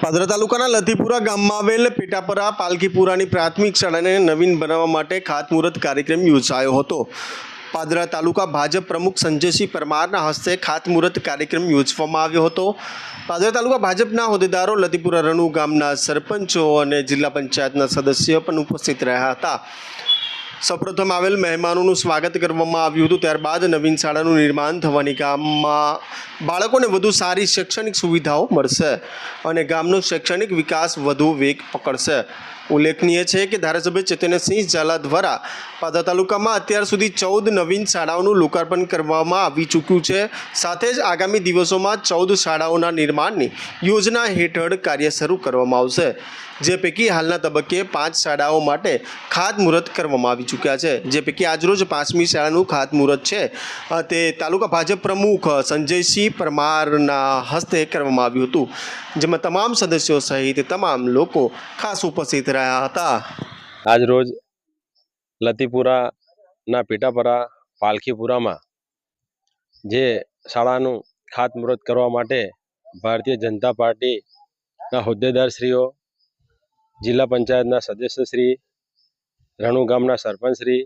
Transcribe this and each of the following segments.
પાદરા તાલુકાના લતીપુરા ગામમાં આવેલ પેટાપરા પાલકીપુરાની પ્રાથમિક શાળાને નવીન બનાવવા માટે ખાતમુહૂર્ત કાર્યક્રમ યોજાયો હતો. પાદરા તાલુકા ભાજપ પ્રમુખ સંજયસિંહ પરમારના હસ્તે ખાતમુહૂર્ત કાર્યક્રમ યોજવામાં આવ્યો હતો. પાદરા તાલુકા ભાજપના હોદ્દેદારો લતીપુરા રણુ ગામના સરપંચો અને જિલ્લા પંચાયતના સદસ્યો પણ ઉપસ્થિત રહ્યા હતા. સૌપ્રથમ આવેલ મહેમાનોનું સ્વાગત કરવામાં આવ્યું હતું. ત્યારબાદ નવીન શાળાનું નિર્માણ થવાની ગામમાં બાળકોને વધુ સારી શૈક્ષણિક સુવિધાઓ મળશે અને ગામનો શૈક્ષણિક વિકાસ વધુ વેગ પકડશે. ઉલ્લેખનીય છે કે ધારાસભ્ય ચેતનસિંહ ઝાલા દ્વારા પાદા તાલુકામાં અત્યાર સુધી ચૌદ નવીન શાળાઓનું લોકાર્પણ કરવામાં આવી ચૂક્યું છે. સાથે જ આગામી દિવસોમાં ચૌદ શાળાઓના નિર્માણની યોજના હેઠળ કાર્ય શરૂ કરવામાં આવશે. જે પૈકી હાલના તબક્કે પાંચ શાળાઓ માટે ખાતમુહૂર્ત કરવામાં આવી ચૂક્યા છે. જે પૈકી આજરોજ પાંચમી શાળાનું ખાતમુહૂર્ત છે. તે તાલુકા ભાજપ પ્રમુખ સંજયસિંહ પરમારના હસ્તે કરવામાં આવ્યું હતું. જેમાં તમામ સદસ્યો સહિત તમામ લોકો ખાસ ઉપસ્થિત રહ્યા હતા. આજરોજ લતીપુરાના પીટાપરા પાલખીપુરામાં જે શાળાનું ખાતમુહૂર્ત કરવા માટે ભારતીય જનતા પાર્ટીના હોદ્દેદારશ્રીઓ, જિલ્લા પંચાયતના સદસ્યશ્રી રણુ ગામના સરપંચશ્રી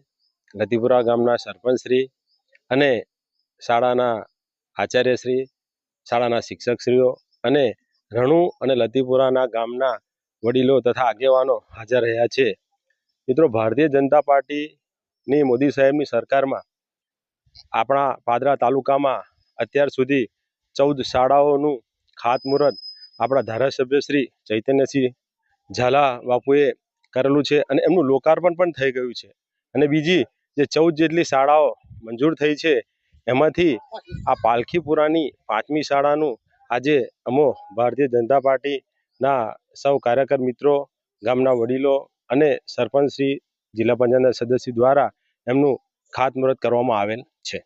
લતીપુરા ગામના સરપંચશ્રી અને શાળાના આચાર્યશ્રી શાળાના શિક્ષકશ્રીઓ અને રણુ અને લતીપુરાના ગામના વડીલો તથા આગેવાનો હાજર રહ્યા છે. મિત્રો, ભારતીય જનતા પાર્ટીની મોદી સાહેબની સરકારમાં આપણા પાદરા તાલુકામાં અત્યાર સુધી ચૌદ શાળાઓનું ખાતમુહૂર્ત આપણા ધારાસભ્ય શ્રી ચૈતન્યસિંહ ઝાલા બાપુએ કરેલું છે અને એમનું લોકાર્પણ પણ થઈ ગયું છે. અને બીજી જે ચૌદ જેટલી શાળાઓ મંજૂર થઈ છે, એમાંથી આ પાલખીપુરાની પાંચમી શાળાનું આજે અમો ભારતીય જનતા પાર્ટીના સૌ કાર્યકર મિત્રો, ગામના વડીલો અને સરપંચશ્રી જિલ્લા પંચાયતના સદસ્ય દ્વારા એમનું ખાતમુહૂર્ત કરવામાં આવેલ છે.